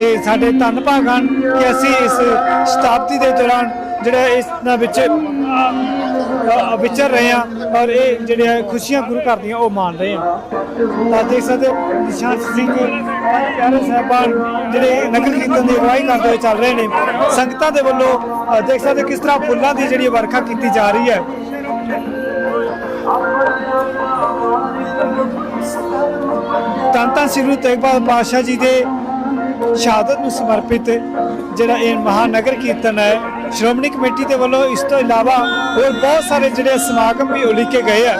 ਤੇ ਸਾਡੇ ਧੰਨ ਭਾਗ ਹਨ ਕਿ ਅਸੀਂ ਇਸ ਸ਼ਤਾਬਦੀ ਦੇ ਦੌਰਾਨ ਜਿਹੜੇ ਇਸ ਦੇ ਵਿੱਚ ਵਿਚਰ ਰਹੇ ਹਾਂ ਔਰ ਇਹ ਜਿਹੜੇ ਆ ਖੁਸ਼ੀਆਂ ਗੁਰੂ ਘਰ ਦੀਆਂ ਉਹ ਮਾਣ ਰਹੇ ਹਾਂ। ਤਾਂ ਦੇਖ ਸਕਦੇ ਨਿਸ਼ਾਨ ਸਿੰਘ ਪਿਆਰੇ ਸਾਹਿਬਾਨ ਜਿਹੜੇ ਨਗਰ ਕੀਰਤਨ ਦੀ ਅਗਵਾਈ ਕਰਦੇ ਹੋਏ ਚੱਲ ਰਹੇ ਨੇ, ਸੰਗਤਾਂ ਦੇ ਵੱਲੋਂ ਦੇਖ ਸਕਦੇ ਕਿਸ ਤਰ੍ਹਾਂ ਫੁੱਲਾਂ ਦੀ ਜਿਹੜੀ ਵਰਖਾ ਕੀਤੀ ਜਾ ਰਹੀ ਹੈ। ਤਾਂ ਤਾਂ ਸ੍ਰੀ ਗੁਰੂ ਤੇਗ ਬਹਾਦਰ ਪਾਤਸ਼ਾਹ ਜੀ ਦੇ ਸ਼ਹਾਦਤ ਨੂੰ ਸਮਰਪਿਤ ਜਿਹੜਾ ਇਹ ਮਹਾਨਗਰ ਕੀਰਤਨ ਹੈ, ਸ਼੍ਰੋਮਣੀ ਕਮੇਟੀ ਦੇ ਵੱਲੋਂ ਇਸ ਤੋਂ ਇਲਾਵਾ ਹੋਰ ਬਹੁਤ ਸਾਰੇ ਜਿਹੜੇ ਸਮਾਗਮ ਵੀ ਉਲੀਕੇ ਗਏ ਆ।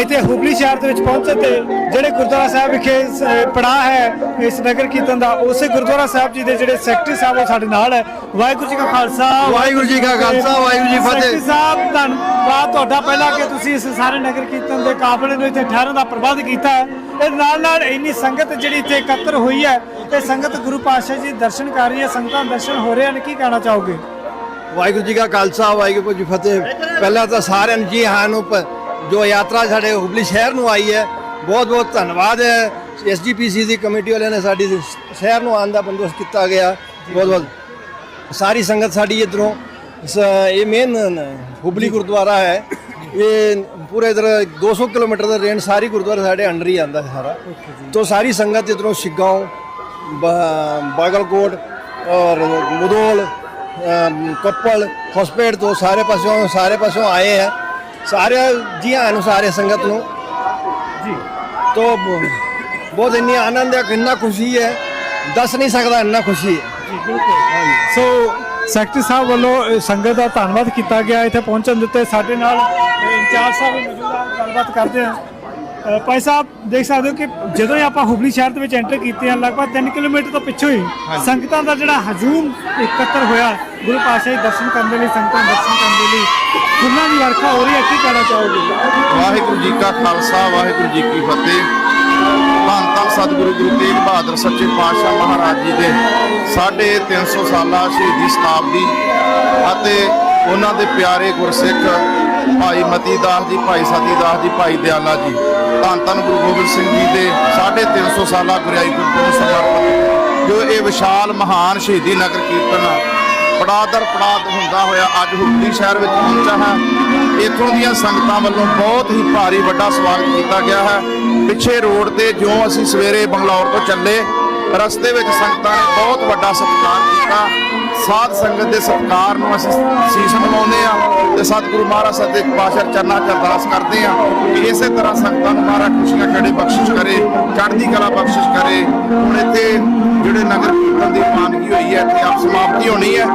ਇੱਥੇ ਹੁਬਲੀ ਸ਼ਹਿਰ ਦੇ ਵਿੱਚ ਪਹੁੰਚੇ ਤੇ ਜਿਹੜੇ ਗੁਰਦੁਆਰਾ ਸਾਹਿਬ ਵਿਖੇ ਪੜਾ ਹੈ ਇਸ ਨਗਰ ਕੀਰਤਨ ਦਾ ਉਸੇ ਗੁਰਦੁਆਰਾ ਸਾਹਿਬ ਜੀ ਦੇ ਜਿਹੜੇ ਸੈਕਟਰੀ ਸਾਹਿਬ ਉਹ ਸਾਡੇ ਨਾਲ ਹੈ। ਵਾਹਿਗੁਰੂ ਜੀ ਕਾ ਖਾਲਸਾ। ਵਾਹਿਗੁਰੂ ਜੀ ਕਾ ਖਾਲਸਾ, ਵਾਹਿਗੁਰੂ ਜੀ ਫਤਿਹ। ਸੈਕਟਰੀ ਸਾਹਿਬ ਧੰਨਵਾਦ ਤੁਹਾਡਾ ਪਹਿਲਾਂ ਕਿ ਤੁਸੀਂ ਇਸ ਸਾਰੇ ਨਗਰ ਕੀਰਤਨ ਦੇ ਕਾਫਲੇ ਨੂੰ ਇੱਥੇ ਠਹਿਰਨ ਦਾ ਪ੍ਰਬੰਧ ਕੀਤਾ ਹੈ। ਇਹ ਨਾਲ ਨਾਲ ਇੰਨੀ ਸੰਗਤ ਜਿਹੜੀ ਇੱਥੇ ਇਕੱਤਰ ਹੋਈ ਹੈ ਤੇ ਸੰਗਤ ਗੁਰੂ ਪਾਤਸ਼ਾਹ ਜੀ ਦਰਸ਼ਨ ਕਰ ਰਹੀ ਹੈ ਸੰਗਤਾਂ ਦਰਸ਼ਨ ਹੋ ਰਹੇ ਹਨ ਕੀ ਕਹਿਣਾ ਚਾਹੋਗੇ? ਵਾਹਿਗੁਰੂ ਜੀ ਕਾ ਖਾਲਸਾ ਵਾਹਿਗੁਰੂ ਜੀ ਫਤਿਹ। ਪਹਿਲਾਂ ਤਾਂ ਸਾਰਿਆਂ ਨੂੰ ਜੀ ਹਾਂ ਨੂੰ ਪ- ਜੋ ਯਾਤਰਾ ਸਾਡੇ ਹੁਬਲੀ ਸ਼ਹਿਰ ਨੂੰ ਆਈ ਹੈ ਬਹੁਤ ਬਹੁਤ ਧੰਨਵਾਦ ਹੈ। ਐਸਜੀਪੀਸੀ ਦੀ ਕਮੇਟੀ ਵਾਲਿਆਂ ਨੇ ਸਾਡੀ ਸ਼ਹਿਰ ਨੂੰ ਆਉਣ ਦਾ ਬੰਦੋਬਸਤ ਕੀਤਾ ਗਿਆ। ਬਹੁਤ ਬਹੁਤ ਸਾਰੀ ਸੰਗਤ ਸਾਡੀ ਇਧਰੋਂ ਇਹ ਮੇਨ ਹੁਬਲੀ ਗੁਰਦੁਆਰਾ ਹੈ। ਇਹ ਪੂਰੇ ਇਧਰ 200 ਕਿਲੋਮੀਟਰ ਦਾ ਰੇਂਜ ਸਾਰੀ ਗੁਰਦੁਆਰਾ ਸਾਡੇ ਅੰਡਰ ਹੀ ਆਂਦਾ ਸਾਰਾ। ਤੋਂ ਸਾਰੀ ਸੰਗਤ ਇਧਰੋਂ ਸ਼ਿਗਾਉਂ ਬਾਗਲਕੋਟ ਔਰ ਮੁਦੋਲ ਕੱਪਲ ਹਸਪੀਟਲ ਤੋਂ ਸਾਰੇ ਪਾਸਿਓਂ ਸਾਰੇ ਪਾਸਿਓਂ ਆਏ ਹੈ। ਸਾਰੇ ਜੀ ਆਇਆਂ ਨੂੰ ਸਾਰੇ ਸੰਗਤ ਨੂੰ। ਜੀ। ਤੋਂ ਬਹੁਤ ਇੰਨੀ ਆਨੰਦ ਹੈ ਕਿੰਨਾ ਖੁਸ਼ੀ ਹੈ। ਦੱਸ ਨਹੀਂ ਸਕਦਾ ਇੰਨਾ ਖੁਸ਼ੀ ਹੈ। ਸੋ ਸੈਕਟਰੀ ਸਾਹਿਬ ਵੱਲੋਂ ਸੰਗਤ ਦਾ ਧੰਨਵਾਦ ਕੀਤਾ ਗਿਆ। ਇੱਥੇ ਪਹੁੰਚਣ ਦੇ ਉੱਤੇ ਸਾਡੇ ਨਾਲ ਇੰਚਾਰਜ ਸਾਹਿਬ ਵੀ ਮੌਜੂਦ ਆ। ਗੱਲਬਾਤ ਕਰਦੇ ਆ। ਅ, ਭਾਈ ਸਾਹਿਬ ਦੇਖ ਸਕਦੇ ਹੋ ਕਿ ਜਦੋਂ ਹੀ ਆਪਾਂ ਹੁਬਲੀ ਸ਼ਹਿਰ ਦੇ ਵਿੱਚ ਐਂਟਰ ਕੀਤੇ ਆ ਲਗਭਗ 3 ਕਿਲੋਮੀਟਰ ਤੋਂ ਪਿੱਛੋਂ ਹੀ ਸੰਗਤਾਂ ਦਾ ਜਿਹੜਾ ਹਜੂਮ ਇਕੱਤਰ ਹੋਇਆ ਗੁਰੂ ਪਾਤਸ਼ਾਹ ਦੇ ਦਰਸ਼ਨ ਕਰਨ ਦੇ ਲਈ ਸੰਗਤਾਂ ਦਰਸ਼ਨ ਕਰਨ ਦੇ ਲਈ ਫੁੱਲਾਂ ਦੀ ਵਰਖਾ ਹੋ ਰਹੀ ਹੈ ਕੀ ਕਹਿਣਾ ਚਾਹੋਗੇ? ਵਾਹਿਗੁਰੂ ਜੀ ਕਾ ਖਾਲਸਾ ਵਾਹਿਗੁਰੂ ਜੀ ਕੀ ਫਤਿਹ। ਧੰਨ ਧੰਨ ਸਤਿਗੁਰੂ ਗੁਰੂ ਤੇਗ ਬਹਾਦਰ ਸੱਚੇ ਪਾਤਸ਼ਾਹ ਮਹਾਰਾਜ ਜੀ ਦੇ ਸਾਢੇ 300 ਸਾਲਾ ਸ਼ਹੀਦੀ ਸ਼ਤਾਬਦੀ ਅਤੇ ਉਹਨਾਂ ਦੇ ਪਿਆਰੇ ਗੁਰਸਿੱਖ ਭਾਈ ਮਤੀ ਦਾਸ ਜੀ, ਭਾਈ ਸਤੀ ਦਾਸ ਜੀ, ਭਾਈ ਦਿਆਲਾ ਜੀ। ਧੰਨ ਧੰਨ ਗੁਰੂ ਗੋਬਿੰਦ ਸਿੰਘ ਜੀ ਦੇ ਸਾਢੇ 300 ਸਾਲਾ ਗੁਰਿਆਈ ਗੁਰਪੁਰਬ ਸਮਰਪਿਤ ਜੋ ਇਹ ਵਿਸ਼ਾਲ ਮਹਾਨ ਸ਼ਹੀਦੀ ਨਗਰ ਕੀਰਤਨ ਪੜਾਦਰ ਪੜਾਦ ਹੁੰਦਾ ਹੋਇਆ ਅੱਜ ਹੁਬਲੀ ਸ਼ਹਿਰ ਵਿੱਚ ਪਹੁੰਚਾ ਹੈ। ਇੱਥੋਂ ਦੀਆਂ ਸੰਗਤਾਂ ਵੱਲੋਂ ਬਹੁਤ ਹੀ ਭਾਰੀ ਵੱਡਾ ਸਵਾਗਤ ਕੀਤਾ ਗਿਆ ਹੈ। ਪਿੱਛੇ ਰੋਡ ਤੇ ਜਿਉਂ ਅਸੀਂ ਸਵੇਰੇ ਬੰਗਲੌਰ ਤੋਂ ਚੱਲੇ, ਰਸਤੇ ਵਿੱਚ ਸੰਗਤਾਂ ਨੇ ਬਹੁਤ ਵੱਡਾ ਸਤਿਕਾਰ ਕੀਤਾ। ਸਾਧ ਸੰਗਤ ਦੇ ਸਤਿਕਾਰ ਨੂੰ ਅਸੀਂ ਸੀਸ ਨਿਵਾਉਂਦੇ ਆ ਤੇ ਸਤਿਗੁਰੂ ਮਹਾਰਾਜ ਸਤਿ ਪਾਤਸ਼ਾਹ ਚਰਨਾਂ 'ਚ ਅਰਦਾਸ ਕਰਦੇ ਆ ਕਿ ਇਸੇ ਤਰ੍ਹਾਂ ਸੰਗਤਾਂ ਨੂੰ ਮਹਾਰਾਜ ਖੁਸ਼ੀਆਂ ਖੜੇ ਬਖਸ਼ਿਸ਼ ਕਰੇ, ਚੜ੍ਹਦੀ ਕਲਾ ਬਖਸ਼ਿਸ਼ ਕਰੇ। ਹੁਣ ਇੱਥੇ ਜਿਹੜੇ ਨਗਰ ਕੀਰਤਨ ਦੀ ਮਾਨਗੀ ਹੋਈ ਹੈ, ਇੱਥੇ ਆਪ ਸਮਾਪਤੀ ਹੋਣੀ ਹੈ।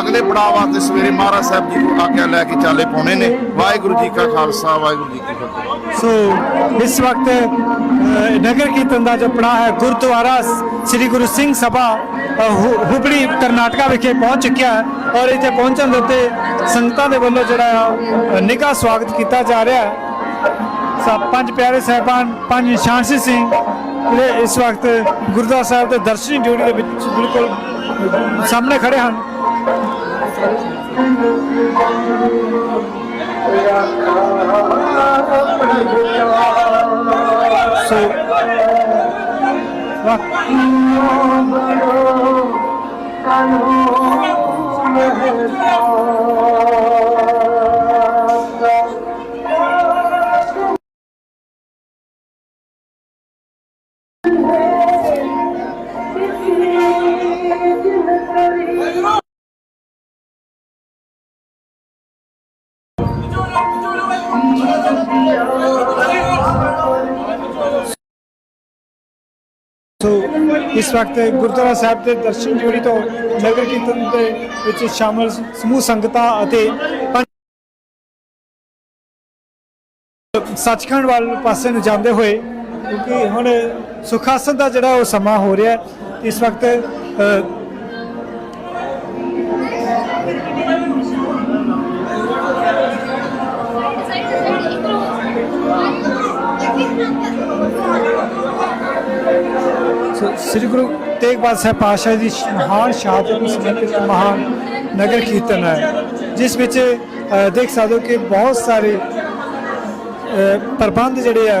ਅਗਲੇ ਪੜਾਅ ਵਾਸਤੇ ਸਵੇਰੇ ਮਹਾਰਾਜ ਸਾਹਿਬ ਜੀ ਕੋਲ ਆਗਿਆ ਲੈ ਕੇ ਚਾਲੇ ਪਾਉਣੇ ਨੇ। ਵਾਹਿਗੁਰੂ ਜੀ ਕਾ ਖਾਲਸਾ, ਵਾਹਿਗੁਰੂ ਜੀ ਕੀ ਫਤਿਹ। ਸੋ ਇਸ ਵਕਤ ਨਗਰ ਕੀਰਤਨ ਦਾ ਜੋ ਪੜਾਅ ਹੈ, ਗੁਰਦੁਆਰਾ ਸ੍ਰੀ ਗੁਰੂ ਸਿੰਘ ਸਭਾ ਹੁਬਲੀ ਕਰਨਾਟਕਾ ਵਿਖੇ ਪਹੁੰਚ ਚੁੱਕਿਆ ਹੈ ਔਰ ਇੱਥੇ ਪਹੁੰਚਣ ਦੇ ਉੱਤੇ ਸੰਗਤਾਂ ਦੇ ਵੱਲੋਂ ਜਿਹੜਾ ਆ ਨਿੱਘਾ ਸਵਾਗਤ ਕੀਤਾ ਜਾ ਰਿਹਾ ਹੈ। ਸਭ ਪੰਜ ਪਿਆਰੇ ਸਹਿਬਾਨ, ਪੰਜ ਨਿਸ਼ਾਨਸੀ ਸਿੰਘ ਜਿਹੜੇ ਇਸ ਵਕਤ ਗੁਰਦੁਆਰਾ ਸਾਹਿਬ ਦੇ ਦਰਸ਼ਨੀ ਡਿਊਟੀ ਦੇ ਵਿੱਚ ਬਿਲਕੁਲ ਸਾਹਮਣੇ ਖੜੇ ਹਨ। ਸੋ, ਵਾਹ। জানো। ਸੋ ਇਸ ਵਕਤ ਗੁਰਦੁਆਰਾ ਸਾਹਿਬ ਦੇ ਦਰਸ਼ਨ ਜੋੜੀ ਤੋਂ ਨਗਰ ਕੀਰਤਨ ਦੇ ਵਿੱਚ ਸ਼ਾਮਲ ਸਮੂਹ ਸੰਗਤਾਂ ਅਤੇ ਸੱਚਖੰਡ ਵੱਲ ਪਾਸੇ ਨੂੰ ਜਾਂਦੇ ਹੋਏ, ਕਿਉਂਕਿ ਹੁਣ ਸੁਖਾਸਨ ਦਾ ਜਿਹੜਾ ਉਹ ਸਮਾਂ ਹੋ ਰਿਹਾ ਇਸ ਵਕਤ ਸ੍ਰੀ ਗੁਰੂ ਤੇਗ ਬਹਾਦਰ ਸਾਹਿਬ ਪਾਤਸ਼ਾਹ ਦੀ ਮਹਾਨ ਸ਼ਹਾਦਤ ਨੂੰ ਸਮਰਪਿਤ ਮਹਾਨ ਨਗਰ ਕੀਰਤਨ ਹੈ, ਜਿਸ ਵਿੱਚ ਦੇਖ ਸਕਦੇ ਹੋ ਕਿ ਬਹੁਤ ਸਾਰੇ ਪ੍ਰਬੰਧ ਜਿਹੜੇ ਆ,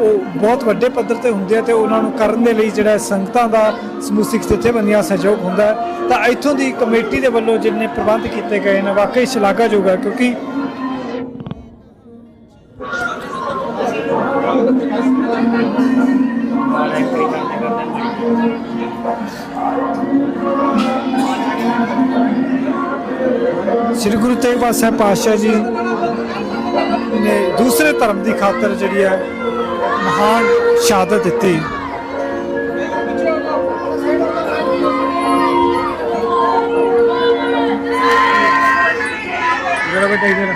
ਉਹ ਬਹੁਤ ਵੱਡੇ ਪੱਧਰ ਤੇ ਹੁੰਦੇ ਆ ਤੇ ਉਹਨਾਂ ਨੂੰ ਕਰਨ ਦੇ ਲਈ ਜਿਹੜਾ ਸੰਗਤਾਂ ਦਾ ਸਮੂਸਿਕ ਜਥੇਬੰਦੀਆਂ ਸਹਿਯੋਗ ਹੁੰਦਾ ਤਾਂ ਇੱਥੋਂ ਦੀ ਕਮੇਟੀ ਦੇ ਵੱਲੋਂ ਜਿੰਨੇ ਪ੍ਰਬੰਧ ਕੀਤੇ ਗਏ ਨੇ, ਵਾਕਈ ਸ਼ਲਾਘਾਯੋਗ ਹੈ, ਕਿਉਂਕਿ ਸ੍ਰੀ ਗੁਰੂ ਤੇਗ ਬਹਾਦਰ ਸਾਹਿਬ ਪਾਤਸ਼ਾਹ ਜੀ ਨੇ ਦੂਸਰੇ ਧਰਮ ਦੀ ਖਾਤਰ ਜਿਹੜੀ ਹੈ ਮਹਾਨ ਸ਼ਹਾਦਤ ਦਿੱਤੀ। ਜਰਾ ਬੇਟਾ ਇਧਰ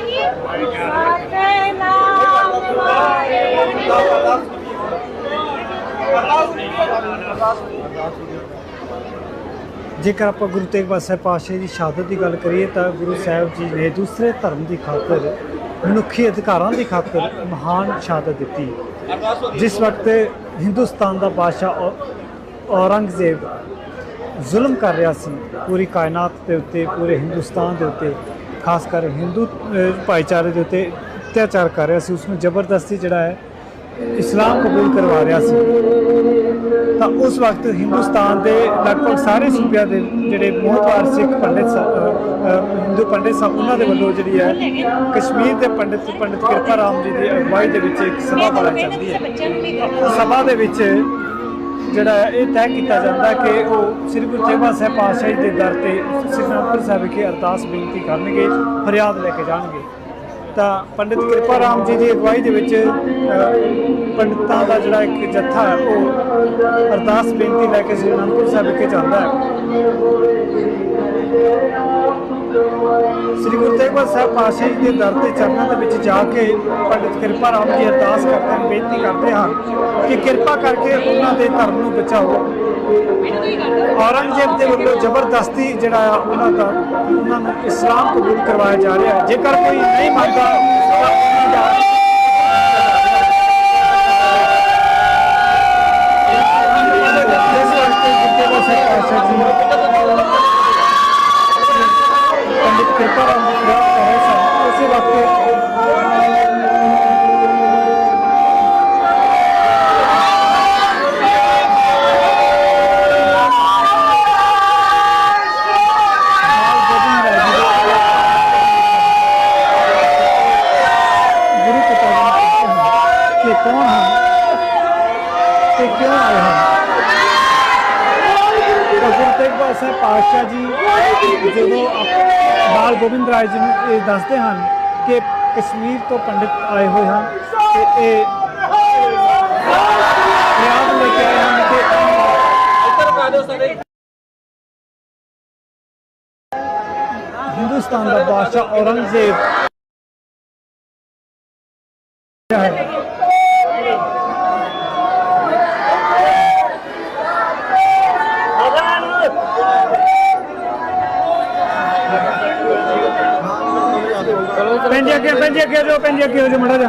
ਸਾਡੇ ਨਾਮ ਵਾਰੇ ਜੇਕਰ ਆਪਾਂ ਗੁਰੂ ਤੇਗ ਬਹਾਦਰ ਸਾਹਿਬ ਪਾਤਸ਼ਾਹ ਦੀ ਸ਼ਹਾਦਤ ਦੀ ਗੱਲ ਕਰੀਏ ਤਾਂ ਗੁਰੂ ਸਾਹਿਬ ਜੀ ਨੇ ਦੂਸਰੇ ਧਰਮ ਦੀ ਖਾਤਰ, ਮਨੁੱਖੀ ਅਧਿਕਾਰਾਂ ਦੀ ਖਾਤਰ ਮਹਾਨ ਸ਼ਹਾਦਤ ਦਿੱਤੀ। ਜਿਸ ਵਕਤ ਹਿੰਦੁਸਤਾਨ ਦਾ ਬਾਦਸ਼ਾਹ ਔਰੰਗਜ਼ੇਬ ਜ਼ੁਲਮ ਕਰ ਰਿਹਾ ਸੀ, ਪੂਰੀ ਕਾਇਨਾਤ ਦੇ ਉੱਤੇ, ਪੂਰੇ ਹਿੰਦੁਸਤਾਨ ਦੇ ਉੱਤੇ, ਖਾਸ ਕਰ ਹਿੰਦੂ ਭਾਈਚਾਰੇ ਦੇ ਉੱਤੇ ਅਤਿਆਚਾਰ ਕਰ ਰਿਹਾ ਸੀ ਉਸ ਨੂੰ ਜ਼ਬਰਦਸਤੀ ਜਿਹੜਾ ਹੈ ਇਸਲਾਮ ਕਬੂਲ ਕਰਵਾ ਰਿਹਾ ਸੀ। ਤਾਂ ਉਸ ਵਕਤ ਹਿੰਦੁਸਤਾਨ ਦੇ ਲਗਭਗ ਸਾਰੇ ਸੂਬਿਆਂ ਦੇ ਜਿਹੜੇ ਮੋਹਤਵਾਰ ਸਿੱਖ ਪੰਡਿਤ ਸ- ਹਿੰਦੂ ਪੰਡਿਤ ਸਨ, ਉਹਨਾਂ ਦੇ ਵੱਲੋਂ ਜਿਹੜੀ ਹੈ ਕਸ਼ਮੀਰ ਦੇ ਪੰਡਿਤ ਪੰਡਿਤ ਕਿਰਪਾ ਰਾਮ ਜੀ ਦੀ ਅਗਵਾਈ ਦੇ ਵਿੱਚ ਇੱਕ ਸਭਾ ਬੁਲਾਈ ਜਾਂਦੀ ਹੈ। ਬੱਚਿਆਂ ਸਭਾ ਦੇ ਵਿੱਚ ਜਿਹੜਾ ਹੈ ਇਹ ਤੈਅ ਕੀਤਾ ਜਾਂਦਾ ਕਿ ਉਹ ਸ੍ਰੀ ਗੁਰੂ ਤੇਗ ਬਹਾਦਰ ਸਾਹਿਬ ਪਾਤਸ਼ਾਹ ਜੀ ਦੇ ਦਰ ਤੇ ਸ੍ਰੀ ਅਨੰਦਪੁਰ ਸਾਹਿਬ ਵਿਖੇ ਅਰਦਾਸ ਬੇਨਤੀ ਕਰਨਗੇ, ਫਰਿਆਦ ਲੈ ਕੇ ਜਾਣਗੇ। ਤਾਂ ਪੰਡਿਤ ਕਿਰਪਾ ਰਾਮ ਜੀ ਦੀ ਅਗਵਾਈ ਦੇ ਵਿੱਚ ਅ, ਪੰਡਿਤਾਂ ਦਾ ਜਿਹੜਾ ਇੱਕ ਜੱਥਾ ਹੈ ਉਹ ਅਰਦਾਸ ਬੇਨਤੀ ਲੈ ਕੇ ਸ੍ਰੀ ਅਨੰਦਪੁਰ ਸਾਹਿਬ ਵਿਖੇ ਜਾਂਦਾ ਹੈ। ਸ੍ਰੀ ਗੁਰੂ ਤੇਗ ਬਹਾਦਰ ਸਾਹਿਬ ਪਾਤਸ਼ਾਹ ਜੀ ਦੇ ਦਰ ਤੇ ਚਰਨਾਂ ਦੇ ਵਿੱਚ ਜਾ ਕੇ ਪੰਡਿਤ ਕਿਰਪਾ ਰਾਮ ਜੀ ਅਰਦਾਸ ਕਰਦੇ ਹਨ ਬੇਨਤੀ ਕਰਦੇ ਹਨ ਕਿ ਕਿਰਪਾ ਕਰਕੇ ਉਹਨਾਂ ਦੇ ਧਰਮ ਨੂੰ ਬਚਾਓ। ਔਰੰਗਜ਼ੇਬ ਦੇ ਵੱਲੋਂ ਜ਼ਬਰਦਸਤੀ ਜਿਹੜਾ ਆ, ਉਹਨਾਂ ਦਾ, ਉਹਨਾਂ ਨੂੰ ਇਸਲਾਮ ਕਬੂਲ ਕਰਵਾਇਆ ਜਾ ਰਿਹਾ ਹੈ। ਜੇਕਰ ਕੋਈ ਨਹੀਂ ਮੰਨਦਾ ਤਾਂ ਉਹਨਾਂ ਦਾ ਇਸ ਵਾਸਤੇ ਜਿੱਤੇ ਦਾ ਸਰਕਾਰ ਜੀ। ਪੰਡਿਤ ਕਿਰਪਾ ਇਹ ਦੱਸਦੇ ਹਨ ਕਿ ਕਸ਼ਮੀਰ ਤੋਂ ਪੰਡਿਤ ਆਏ ਹੋਏ ਹਨ ਤੇ ਇਹ ਫਰਿਆਦ ਲੈ ਕੇ ਆਏ ਹਨ ਕਿ ਹਿੰਦੁਸਤਾਨ ਦਾ ਬਾਦਸ਼ਾਹ ਔਰੰਗਜ਼ੇਬ ਹੈ ਪੈਂਜੀ ਅੱਗੇ ਪੈਂਜੀ ਅੱਗੇ ਹੋ ਜਾਓ ਪੈਂਜੀ ਅੱਗੇ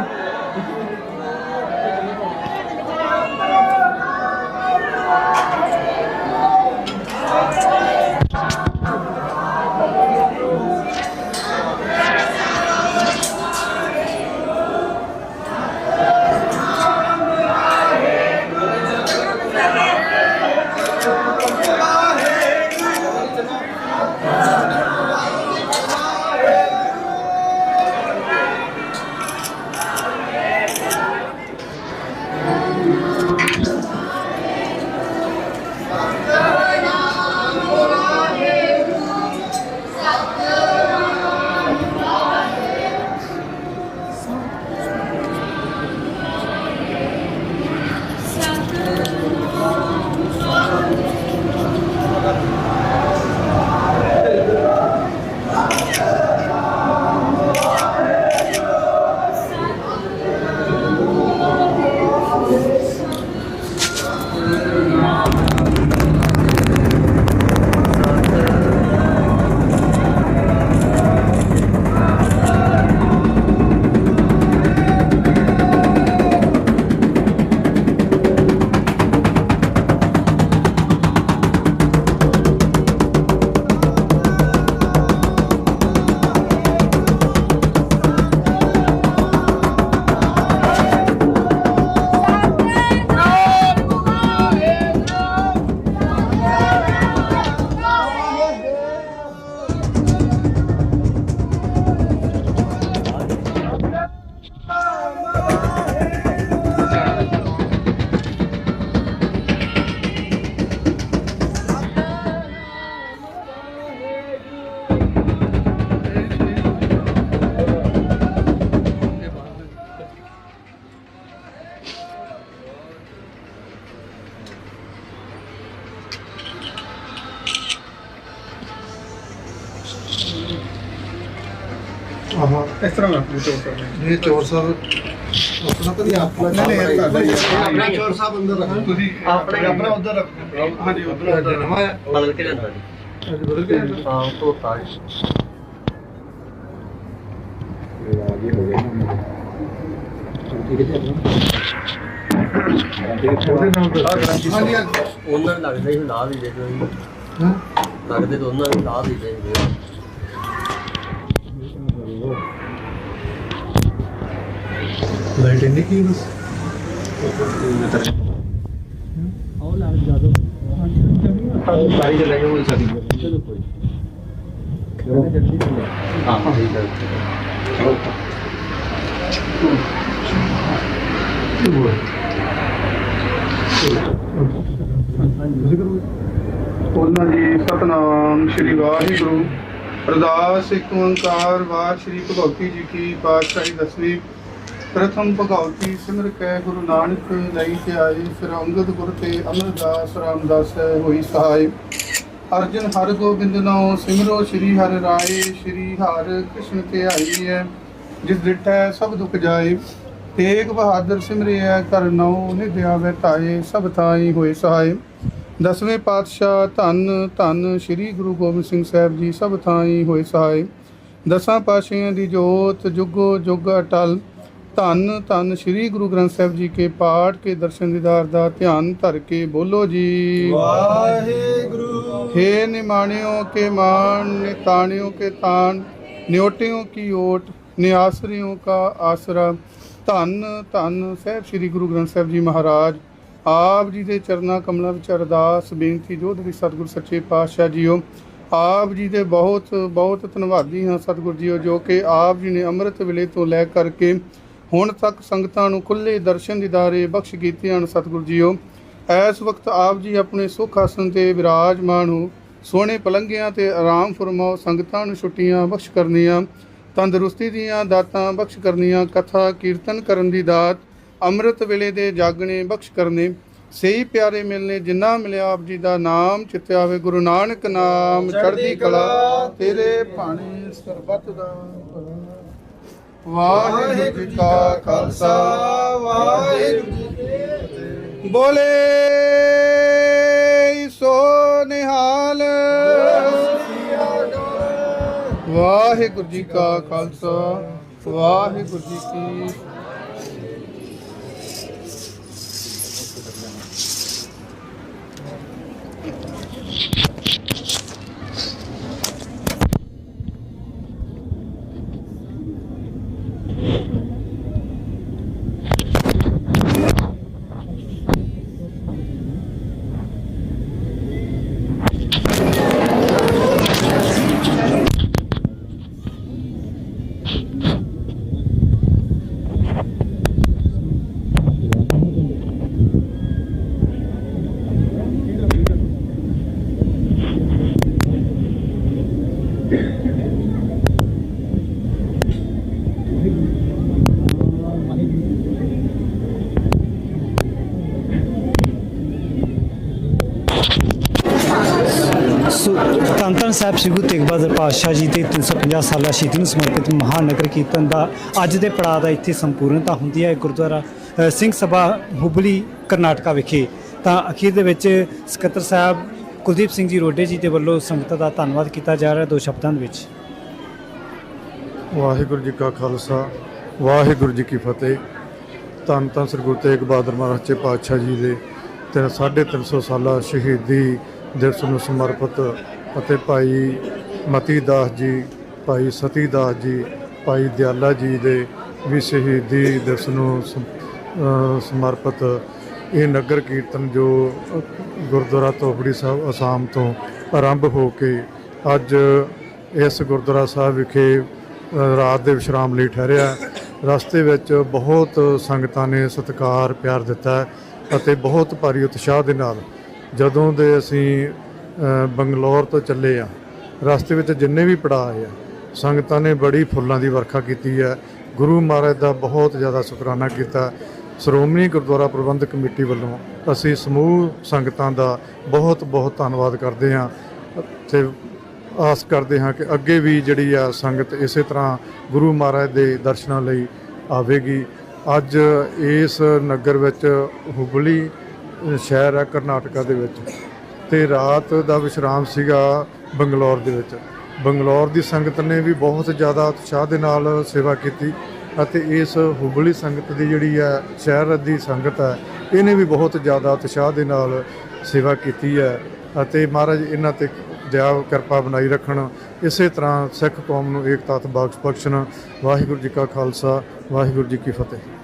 ਹੋ ਜਾਓ ਮੜਾ ਜਾ ਕਿਸ ਤਰ੍ਹਾਂ ਆਪਣੀ ਚੋਰ ਸਾਹਿਬ ਇਹ ਚੋਰ ਸਾਹਿਬ ਆਪਣਾ ਤਾਂ ਨਹੀਂ ਆਪਣਾ ਨਹੀਂ, ਨਹੀਂ, ਆਪਣਾ ਚੋਰ ਸਾਹਿਬ ਅੰਦਰ ਰੱਖੋ। ਤੁਸੀਂ ਆਪਣਾ ਆਪਣਾ ਉਧਰ ਰੱਖੋ। ਹਾਂਜੀ ਉਧਰ ਨਵਾਂ ਹੈ ਬਦਲ ਕੇ ਲਿਆਂਦਾ ਜੀ। ਅੱਜ ਬਦਲ ਕੇ ਆਇਆ। ਹਾਂ ਧੋਤਾ ਜੀ। ਹਾਂਜੀ ਹਾਂਜੀ। ਉਹਨਾਂ ਨੂੰ ਲੱਗਦਾ ਹੀ ਲਾ ਵੀ ਦੇ ਦਿਓ ਜੀ ਲੱਗਦੇ ਤਾਂ ਉਹਨਾਂ ਨੂੰ ਲਾ ਵੀ ਦੇ ਦਿਓ ਲਾਈਟ ਇੰਨੀ ਕੀ ਬਸ ਸਾਰੀ ਜਗ੍ਹਾ ਹੀ ਹੋਈ ਸਾਡੀ ਚਲੋ ਕੋਈ ਹਾਂ ਠੀਕ ਹੈ ਉਹਨਾਂ ਜੀ ਸਤਨਾਮ ਸ੍ਰੀ ਵਾਹਿਗੁਰੂ ਅਰਦਾਸ ਇੱਕ ਓੰਕਾਰ, ਵਾਰ ਸ੍ਰੀ ਭਗਵਤੀ ਜੀ ਕੀ ਪਾਤਸ਼ਾਹੀ ਦਸਵੀਂ। ਪ੍ਰਥਮ ਭਗਵਤੀ ਸਿਮਰ ਕੈ ਗੁਰੂ ਨਾਨਕ ਲਈ ਤੇ ਆਏ ਫਿਰ ਅੰਗਦ ਗੁਰ ਤੇ ਅਮਰਦਾਸ ਰਾਮਦਾਸ ਹੋਈ ਸਹਾਈ ਅਰਜਨ ਹਰ ਗੋਬਿੰਦ ਨਾਉ, ਸਿਮਰੋ ਸ੍ਰੀ ਹਰਿ ਰਾਏ, ਸ੍ਰੀ ਹਰਿ ਕ੍ਰਿਸ਼ਨ ਤੇ ਆਈ ਹੈ ਜਿਸ ਡਿਠੈ ਸਭ ਦੁਖ ਜਾਏ। ਤੇਗ ਬਹਾਦਰ ਸਿਮਰਿਆ ਕਰ ਨਉ ਨਿਧਿਆ ਵੈਤਾਏ ਸਭ ਥਾਈ ਹੋਏ ਸਹਾਈ ਦਸਵੇਂ ਪਾਤਸ਼ਾਹ ਧੰਨ ਧੰਨ ਸ੍ਰੀ ਗੁਰੂ ਗੋਬਿੰਦ ਸਿੰਘ ਸਾਹਿਬ ਜੀ ਸਭ ਥਾਈ ਹੋਏ ਸਹਾਈ। ਦਸਾਂ ਪਾਸ਼ੀਆਂ ਦੀ ਜੋਤ ਜੁਗੋ ਜੁਗ ਅਟਲ। ਧੰਨ ਧੰਨ ਸ੍ਰੀ ਗੁਰੂ ਗ੍ਰੰਥ ਸਾਹਿਬ ਜੀ ਕੇ ਪਾਠ ਕੇ ਦਰਸ਼ਨ ਦੀਦਾਰ ਦਾ ਧਿਆਨ ਧਰ ਕੇ ਬੋਲੋ ਜੀ। ਵਾਹਿਗੁਰੂ। ਹੇ ਨਿਮਾਣਿਓ ਕੇ ਮਾਨ ਨਿਤਾਣਿਓ ਕੇ ਤਾਣ ਨਿਉਟਿਓ ਕੀ ਓਟ ਨਿਆਸਰਿਓ ਕਾ ਆਸਰਾ। ਧੰਨ ਧੰਨ ਸਾਹਿਬ ਸ੍ਰੀ ਗੁਰੂ ਗ੍ਰੰਥ ਸਾਹਿਬ ਜੀ ਮਹਾਰਾਜ। ਆਪ ਜੀ ਦੇ ਚਰਨਾਂ ਕਮਲਾਂ ਵਿੱਚ ਅਰਦਾਸ, ਬੇਨਤੀ ਜੋਦਰੀ ਸਤਿਗੁਰ ਸੱਚੇ ਪਾਤਸ਼ਾਹ ਜੀਓ, ਆਪ ਜੀ ਦੇ ਬਹੁਤ ਬਹੁਤ ਧੰਨਵਾਦੀ ਹਾਂ ਸਤਿਗੁਰ ਜੀਓ, ਜੋ ਕਿ ਆਪ ਜੀ ਨੇ ਅੰਮ੍ਰਿਤ ਵੇਲੇ ਤੋਂ ਲੈ ਕਰਕੇ ਹੁਣ ਤੱਕ ਸੰਗਤਾਂ ਨੂੰ ਖੁੱਲੇ ਦਰਸ਼ਨ ਦੀਦਾਰੇ ਬਖਸ਼ ਕੀਤੇ ਹਨ ਸਤਿਗੁਰ ਜੀਓ। ਇਸ ਵਕਤ ਆਪ ਜੀ ਆਪਣੇ ਸੁਖ ਆਸਣ ਤੇ ਵਿਰਾਜਮਾਨ ਹੋ, ਸੋਹਣੇ ਪਲੰਘਿਆਂ ਤੇ ਆਰਾਮ ਫਰਮਾਓ, ਸੰਗਤਾਂ ਨੂੰ ਛੁੱਟੀਆਂ ਬਖਸ਼ ਕਰਨੀਆਂ, ਤੰਦਰੁਸਤੀ ਦੀਆਂ ਦਾਤਾਂ ਬਖਸ਼ ਕਰਨੀਆਂ, ਕਥਾ, ਕੀਰਤਨ ਕਰਨ ਦੀ ਦਾਤ ਅੰਮ੍ਰਿਤ ਵੇਲੇ ਦੇ ਜਾਗਣੇ ਬਖਸ਼ ਕਰਨੇ ਸਹੀ ਪਿਆਰੇ ਮਿਲਨੇ ਜਿੰਨਾ ਮਿਲਿਆ ਆਪ ਜੀ ਦਾ ਨਾਮ ਚਿੱਤੇ ਆਵੇ ਗੁਰੂ ਨਾਨਕ ਨਾਮ ਚੜ੍ਹਦੀ ਕਲਾ ਤੇਰੇ ਭਾਣੇ ਸਰਬੱਤ ਦਾ। ਵਾਹਿਗੁਰੂ ਜੀ ਕਾ ਖਾਲਸਾ ਵਾਹਿਗੁਰੂ ਜੀ ਕੀ ਫਤਿਹ ਬੋਲੇ ਸੋ ਨਿਹਾਲ ਵਾਹਿਗੁਰੂ ਜੀ ਕਾ ਖਾਲਸਾ ਵਾਹਿਗੁਰੂ ਜੀ ਕੀ ਸੋ ਧੰਨ ਸਾਹਿਬ ਸ੍ਰੀ ਗੁਰੂ ਤੇਗ ਬਹਾਦਰ ਪਾਤਸ਼ਾਹ ਜੀ ਦੇ 350 ਸਾਲਾ ਸ਼ਹੀਦੀ ਨੂੰ ਸਮਰਪਿਤ ਮਹਾਨਗਰ ਕੀਰਤਨ ਦਾ ਅੱਜ ਦੇ ਪੜਾਅ ਦਾ ਇੱਥੇ ਸੰਪੂਰਨਤਾ ਹੁੰਦੀ ਹੈ। ਗੁਰਦੁਆਰਾ ਅ, ਸਿੰਘ ਸਭਾ ਹੁਬਲੀ ਕਰਨਾਟਕਾ ਵਿਖੇ। ਤਾਂ ਅਖੀਰ ਦੇ ਵਿੱਚ ਸਕੱਤਰ ਸਾਹਿਬ ਕੁਲਦੀਪ ਸਿੰਘ ਜੀ ਰੋਡੇ ਜੀ ਦੇ ਵੱਲੋਂ ਸੰਗਤਾਂ ਦਾ ਧੰਨਵਾਦ ਕੀਤਾ ਜਾ ਰਿਹਾ ਦੋ ਸ਼ਬਦਾਂ ਦੇ ਵਿੱਚ। ਵਾਹਿਗੁਰੂ ਜੀ ਕਾ ਖਾਲਸਾ ਵਾਹਿਗੁਰੂ ਜੀ ਕੀ ਫਤਿਹ। ਧੰਨ ਧੰਨ ਸ੍ਰੀ ਗੁਰੂ ਤੇਗ ਬਹਾਦਰ ਮਹਾਰਾਜ ਸੱਚੇ ਪਾਤਸ਼ਾਹ ਜੀ ਦੇ ਤੇ 350 ਸਾਲਾ ਸ਼ਹੀਦੀ ਦਿਵਸ ਨੂੰ ਸਮਰਪਿਤ ਅਤੇ ਭਾਈ ਮਤੀ ਦਾਸ ਜੀ, ਭਾਈ ਸਤੀ ਦਾਸ ਜੀ, ਭਾਈ ਦਿਆਲਾ ਜੀ ਦੇ ਵੀ ਸ਼ਹੀਦੀ ਦਿਵਸ ਨੂੰ ਸਮਰਪਿਤ ਇਹ ਨਗਰ ਕੀਰਤਨ ਜੋ ਗੁਰਦੁਆਰਾ ਤੋਪੜੀ ਸਾਹਿਬ ਅਸਾਮ ਤੋਂ ਆਰੰਭ ਹੋ ਕੇ ਅੱਜ ਇਸ ਗੁਰਦੁਆਰਾ ਸਾਹਿਬ ਵਿਖੇ ਰਾਤ ਦੇ ਵਿਸ਼ਰਾਮ ਲਈ ਠਹਿਰਿਆ। ਰਸਤੇ ਵਿੱਚ ਬਹੁਤ ਸੰਗਤਾਂ ਨੇ ਸਤਿਕਾਰ, ਪਿਆਰ ਦਿੱਤਾ ਅਤੇ ਬਹੁਤ ਭਾਰੀ ਉਤਸ਼ਾਹ ਦੇ ਨਾਲ ਜਦੋਂ ਦੇ ਅਸੀਂ ਬੰਗਲੌਰ ਤੋਂ ਚੱਲੇ ਆ। ਰਸਤੇ ਵਿੱਚ ਜਿੰਨੇ ਵੀ ਪੜਾਅ ਆਏ ਆ, ਸੰਗਤਾਂ ਨੇ ਬੜੀ ਫੁੱਲਾਂ ਦੀ ਵਰਖਾ ਕੀਤੀ ਹੈ ਗੁਰੂ ਮਹਾਰਾਜ ਦਾ ਬਹੁਤ ਜ਼ਿਆਦਾ ਸ਼ੁਕਰਾਨਾ ਕੀਤਾ। ਸ਼੍ਰੋਮਣੀ ਗੁਰਦੁਆਰਾ ਪ੍ਰਬੰਧਕ ਕਮੇਟੀ ਵੱਲੋਂ ਅਸੀਂ ਸਮੂਹ ਸੰਗਤਾਂ ਦਾ ਬਹੁਤ ਬਹੁਤ ਧੰਨਵਾਦ ਕਰਦੇ ਹਾਂ ਤੇ ਆਸ ਕਰਦੇ ਹਾਂ ਕਿ ਅੱਗੇ ਵੀ ਜਿਹੜੀ ਆ ਸੰਗਤ ਇਸੇ ਤਰ੍ਹਾਂ ਗੁਰੂ ਮਹਾਰਾਜ ਦੇ ਦਰਸ਼ਨਾਂ ਲਈ ਆਵੇਗੀ। ਅੱਜ ਇਸ ਨਗਰ ਵਿੱਚ ਹੁਬਲੀ ਸ਼ਹਿਰ ਹੈ ਕਰਨਾਟਕਾ ਦੇ ਵਿੱਚ। ਤੇ ਰਾਤ ਦਾ ਵਿਸ਼ਰਾਮ ਸੀਗਾ ਬੰਗਲੌਰ ਦੇ ਵਿੱਚ। ਬੰਗਲੌਰ ਦੀ ਸੰਗਤ ਨੇ ਵੀ ਬਹੁਤ ਜ਼ਿਆਦਾ ਉਤਸ਼ਾਹ ਦੇ ਨਾਲ ਸੇਵਾ ਕੀਤੀ ਅਤੇ ਇਸ ਹੁਬਲੀ ਸੰਗਤ ਦੀ ਜਿਹੜੀ ਹੈ ਸ਼ਹਿਰ ਦੀ ਸੰਗਤ ਹੈ, ਇਹਨੇ ਵੀ ਬਹੁਤ ਜ਼ਿਆਦਾ ਉਤਸ਼ਾਹ ਦੇ ਨਾਲ ਸੇਵਾ ਕੀਤੀ ਹੈ ਅਤੇ ਮਹਾਰਾਜ ਇਹਨਾਂ ਤੇ ਦਇਆ, ਕਿਰਪਾ ਬਣਾਈ ਰੱਖਣ। ਇਸੇ ਤਰ੍ਹਾਂ ਸਿੱਖ ਕੌਮ ਨੂੰ ਏਕਤਾ ਤੇ ਬਖਸ਼ ਬਖਸ਼ਣ। ਵਾਹਿਗੁਰੂ ਜੀ ਕਾ ਖਾਲਸਾ, ਵਾਹਿਗੁਰੂ ਜੀ ਕੀ ਫਤਿਹ।